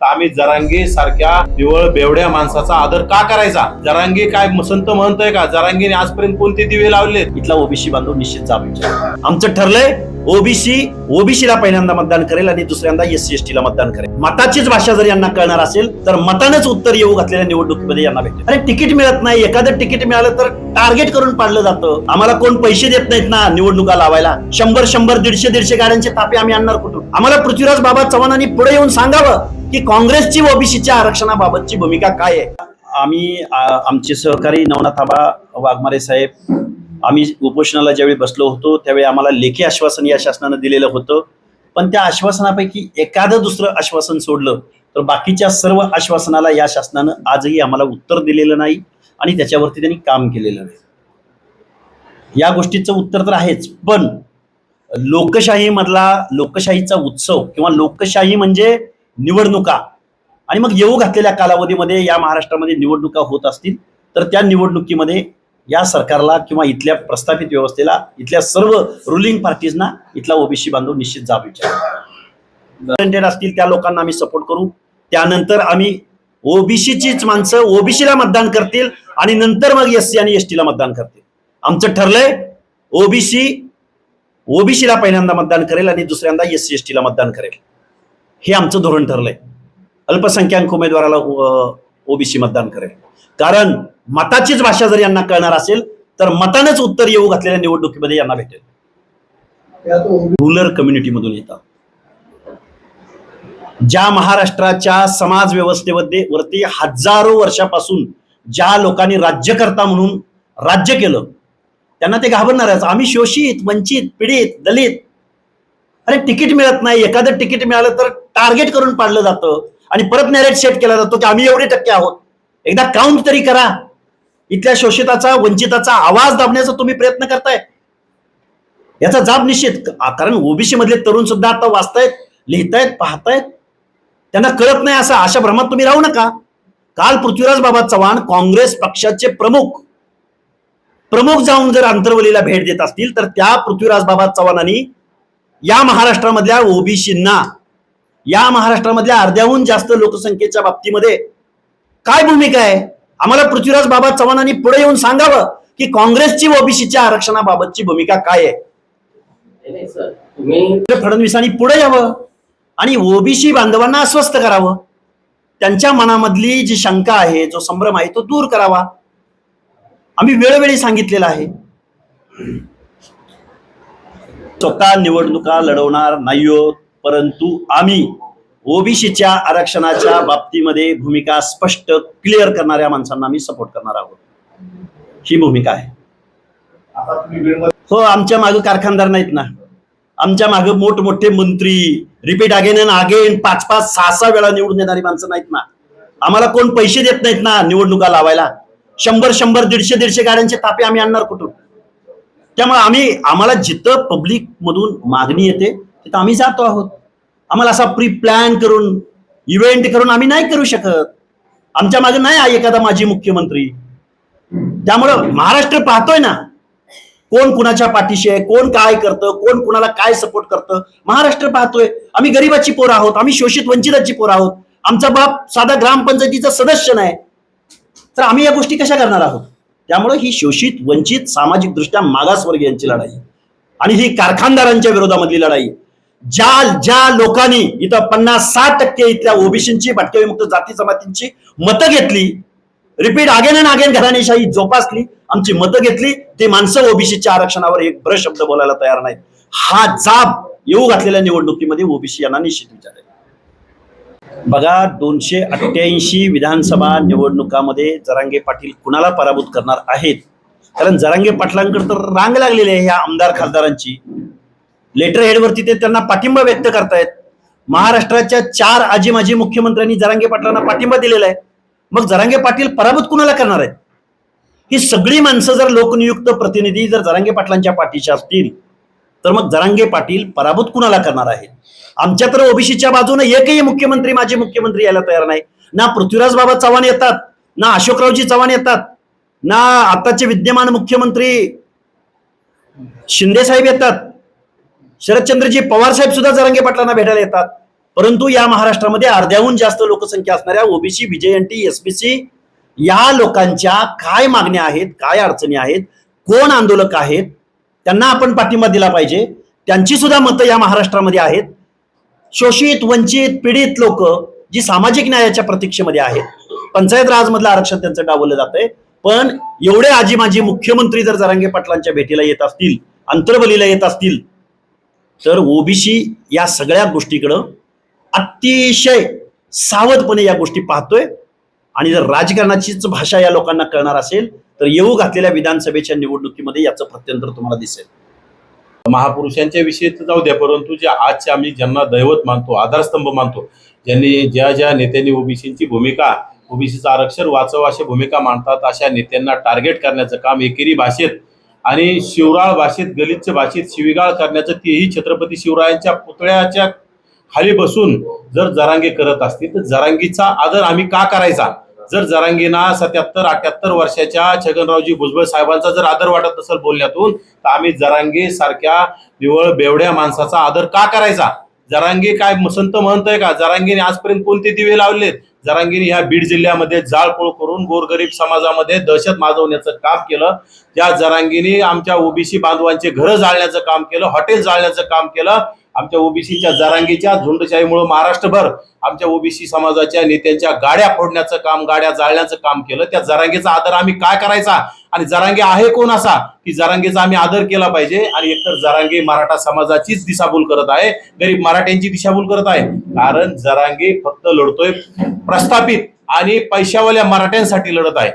तर आम्ही जरांगे सारख्या निवळ बेवड्या माणसाचा आदर का करायचा? जरांगे काय संत म्हणतोय का? जरांगेने आजपर्यंत कोणते दिवे लावले इथला ओबीसी बांधव निश्चित जावे आमचं ठरलंय ओबीसी ओबीसीला पहिल्यांदा मतदान करेल आणि दुसऱ्यांदा एस सी एस टीला मतदान करेल. मताचीच भाषा जर यांना कळणार असेल तर मतानच उत्तर येऊ घातलेल्या निवडणुकीमध्ये यांना भेटेल अरे तिकीट मिळत नाही. एखादं तिकीट मिळालं तर टार्गेट करून पाडलं जातं. आम्हाला कोण पैसे देत नाहीत ना निवडणुका लावायला? शंभर शंभर दीडशे दीडशे गाड्यांचे तापे आम्ही आणणार कुठून? आम्हाला पृथ्वीराज बाबा चव्हाणांनी पुढे येऊन सांगावं. की काँग्रेसची ओबीसीच्या आरक्षणाबाबतची भूमिका काय आहे? आम्ही आमचे सहकारी नवनाथ आबा वाघमारे साहेब आम्ही उपोषणाला ज्यावेळी बसलो होतो त्यावेळी आम्हाला लेखी आश्वासन या शासनानं दिलेलं होतं. पण त्या आश्वासनापैकी एखादं दुसरं आश्वासन सोडलं तर बाकीच्या सर्व आश्वासनाला या शासनानं आजही आम्हाला उत्तर दिलेलं नाही आणि त्याच्यावरती त्यांनी काम केलेलं नाही. या गोष्टीचं उत्तर तर आहेच पण लोकशाही मधला लोकशाहीचा उत्सव किंवा लोकशाही म्हणजे निवडणुका. आणि मग येऊ घातलेल्या कालावधीमध्ये या महाराष्ट्रामध्ये निवडणुका होत असतील तर त्या निवडणुकीमध्ये या सरकारला किंवा इथल्या प्रस्थापित व्यवस्थेला इथल्या सर्व रुलिंग पार्टीजना इथला ओबीसी बांधव निश्चित जाब विचार असतील त्या लोकांना आम्ही सपोर्ट करू. त्यानंतर आम्ही ओबीसीचीच माणसं ओबीसीला मतदान करतील आणि नंतर मग एस सी आणि एस टीला मतदान करतील. आमचं ठरलंय ओबीसी ओबीसीला पहिल्यांदा मतदान करेल आणि दुसऱ्यांदा एस सी एस टीला मतदान करेल. हे आमचं धोरण ठरलंय. अल्पसंख्याक उमेदवाराला ओबीसी मतदान करेल. कारण मताचीच भाषा जर यांना कळणार असेल तर मतानच उत्तर येऊ घातलेल्या निवडणुकीमध्ये यांना भेटेल. रुरल कम्युनिटीमधून येतात. ज्या महाराष्ट्राच्या समाज व्यवस्थेमध्ये वरती हजारो वर्षापासून ज्या लोकांनी राज्यकर्ता म्हणून राज्य केलं त्यांना ते घाबरणार आहे आम्ही शोषित वंचित पीडित दलित अरे तिकीट मिळत नाही एखादं तिकीट मिळालं तर टार्गेट करून पाडलं जातं. आणि परत नॅरेट सेट केला जातो की आम्ही एवढे टक्के आहोत. एकदा काउंट तरी करा. इथल्या शोषिताचा वंचिताचा आवाज दाबण्याचा तुम्ही प्रयत्न करताय. याचा जाब निश्चित. कारण ओबीसी मधले तरुण सुद्धा आता वाचतायत लिहितायत पाहतायत. त्यांना कळत नाही असं अशा भ्रमात तुम्ही राहू नका. काल पृथ्वीराज बाबा चव्हाण काँग्रेस पक्षाचे प्रमुख. प्रमुख जाऊन जर अंतर्वलीला भेट देत असतील तर त्या पृथ्वीराज बाबा चव्हाणांनी या महाराष्ट्रामधल्या ओबीसींना या महाराष्ट्रामधल्या अर्ध्याहून जास्त लोकसंख्येच्या बाबतीमध्ये काय भूमिका आहे? आम्हाला पृथ्वीराज बाबा चव्हाणांनी पुढे येऊन सांगावं की काँग्रेसची ओबीसीच्या आरक्षणाबाबतची भूमिका काय आहे? फडणवीसांनी पुढे यावं आणि ओबीसी बांधवांना अस्वस्थ करावं. त्यांच्या मनामधली जी शंका आहे जो संभ्रम आहे तो दूर करावा. आम्ही वेळोवेळी सांगितलेलं आहे. स्वतः निवडणुका लढवणार नाही परंतु आम्ही ओबीसीच्या आरक्षणाच्या बाबतीमध्ये भूमिका स्पष्ट क्लिअर करणाऱ्या माणसांना आम्ही सपोर्ट करणार आहोत. ही भूमिका आहे. हो आमच्या मागे कारखानदार नाहीत ना. आमच्या मागे मोठमोठे मंत्री रिपीट अगेन अँड अगेन पाच पाच सहा सहा वेळा निवडून येणारी माणसं नाहीत ना. आम्हाला कोण पैसे देत नाहीत ना निवडणुका लावायला. शंभर शंभर दीडशे दीडशे गाड्यांचे तापे आम्ही आणणार कुठून? त्यामुळे आम्ही आम्हाला जिथं पब्लिक मधून मागणी येते तिथं आम्ही जातो आहोत. आम्हाला असा प्री प्लॅन करून इव्हेंट करून आम्ही नाही करू शकत. आमच्या मागे नाही आहे एखादा माजी मुख्यमंत्री. त्यामुळं महाराष्ट्र पाहतोय ना कोण कुणाच्या पाठीशी आहे कोण काय करतं कोण कुणाला काय सपोर्ट करतं महाराष्ट्र पाहतोय. आम्ही गरीबाची पोरं आहोत आम्ही शोषित वंचिताची पोरं आहोत. आमचा बाप साधा ग्रामपंचायतीचा सदस्य नाही. तर आम्ही या गोष्टी कशा करणार आहोत? त्यामुळे ही शोषित वंचित सामाजिक दृष्ट्या मागासवर्गीयांची लढाई. आणि ही कारखानदारांच्या विरोधामधली लढाई. ज्या ज्या लोकांनी इथं पन्नास साठ टक्के इथल्या ओबीसींची भटके विमुक्त जाती जमातींची मतं घेतली रिपीट आगेन अँड आगेन घराणेशाही जोपासली आमची मतं घेतली ते माणसं ओबीसीच्या आरक्षणावर एक ब्र शब्द बोलायला तयार नाहीत. हा जाब येऊ घातलेल्या निवडणुकीमध्ये ओबीसी यांना निश्चित विचारेल बघा दोनशे अठ्ठ्याऐंशी विधानसभा निवडणुकामध्ये जरांगे पाटील कुणाला पराभूत करणार आहेत? कारण जरांगे पाटलांकडे तर रांग लागलेली आहे ह्या आमदार खासदारांची. लेटर हेडवरती ते त्यांना पाठिंबा व्यक्त करतायत. महाराष्ट्राच्या चार आजी माजी मुख्यमंत्र्यांनी जरांगे पाटलांना पाठिंबा दिलेला आहे. मग जरांगे पाटील पराभूत कुणाला करणार आहेत? ही सगळी माणसं जर लोकनियुक्त प्रतिनिधी जर जरांगे पाटलांच्या पाठीशी असतील तर मग जरांगे पाटील पराभूत कुणाला करणार आहेत आमच्या तर ओबीसीच्या बाजूने एकही मुख्यमंत्री माजी मुख्यमंत्री यायला तयार नाही. ना पृथ्वीराज बाबा चव्हाण येतात ना अशोकरावजी चव्हाण येतात ना आताचे विद्यमान मुख्यमंत्री शिंदे साहेब येतात. शरदचंद्रजी पवार साहेब सुद्धा जरांगे पाटलांना भेटायला येतात. परंतु या महाराष्ट्रामध्ये अर्ध्याहून जास्त लोकसंख्या असणाऱ्या ओबीसी विजयंटी एसबीसी या लोकांच्या काय मागण्या आहेत काय अडचणी आहेत कोण आंदोलक आहेत त्यांना आपण पाठिंबा दिला पाहिजे. त्यांची सुद्धा मतं या महाराष्ट्रामध्ये आहेत. शोषित वंचित पीडित लोक जी सामाजिक न्यायाच्या प्रतीक्षेमध्ये आहेत. पंचायत राजमधलं आरक्षण त्यांचं डावलं जातंय. पण एवढे आजी माजी मुख्यमंत्री जर जरांगे पाटलांच्या भेटीला येत असतील अंतर्बलीला येत असतील तर ओबीसी या सगळ्या गोष्टीकडं अतिशय सावधपणे या गोष्टी पाहतोय. आणि जर राजकारणाचीच भाषा या लोकांना कळणार असेल तर येऊ घातलेल्या विधानसभेच्या निवडणुकीमध्ये याचं प्रत्यंतर तुम्हाला दिसेल. महापुरुषांच्या विषयी तर जाऊ द्या परंतु जे आजचे आम्ही ज्यांना दैवत मानतो आधारस्तंभ मानतो ज्यांनी ज्या ज्या नेत्यांनी ओबीसीची भूमिका ओबीसीचं आरक्षण वाचव अशी भूमिका मांडतात अशा नेत्यांना टार्गेट करण्याचं काम एकेरी भाषेत आणि शिवराळ भाषेत गलिच्छ भाषेत शिविगाळ करण्याचं तेही छत्रपती शिवरायांच्या पुतळ्याच्या खाली बसून जर जरांगे करत असतील तर जरांगीचा आदर आम्ही का करायचा? जर जरांगीना सत्याहत्तर अठ्याहत्तर वर्षाच्या छगनरावजी भुजबळ साहेबांचा जर आदर वाटत असेल बोलण्यातून तर आम्ही जरांगी सारख्या निवळ बेवड्या माणसाचा आदर का करायचा? जरांगी काय संत म्हणतोय का? जरांगीने आजपर्यंत कोणते दिवे लावलेत? जरांगीने ह्या बीड जिल्ह्यामध्ये जाळपोळ करून गोरगरीब समाजामध्ये दहशत माजवण्याचं काम केलं. त्या जरांगीने आमच्या ओबीसी बांधवांचे घरं जाळण्याचं काम केलं हॉटेल जाळण्याचं काम केलं. आमच्या ओबीसीच्या जरांगीच्या झुंडशाहीमुळे महाराष्ट्रभर आमच्या ओबीसी समाजाच्या नेत्यांच्या गाड्या फोडण्याचं काम गाड्या जाळण्याचं काम केलं. त्या जरांगीचा आदर आम्ही काय करायचा? आणि जरांगे आहे कोण असा? की जरांगेचा आम्ही आदर केला पाहिजे. आणि एकतर जरांगे मराठा समाजाचीच दिशाभूल करत आहे गरीब मराठ्यांची दिशाभूल करत आहे. कारण जरांगे फक्त लढतोय प्रस्थापित आणि पैशावाल्या मराठ्यांसाठी लढत आहे.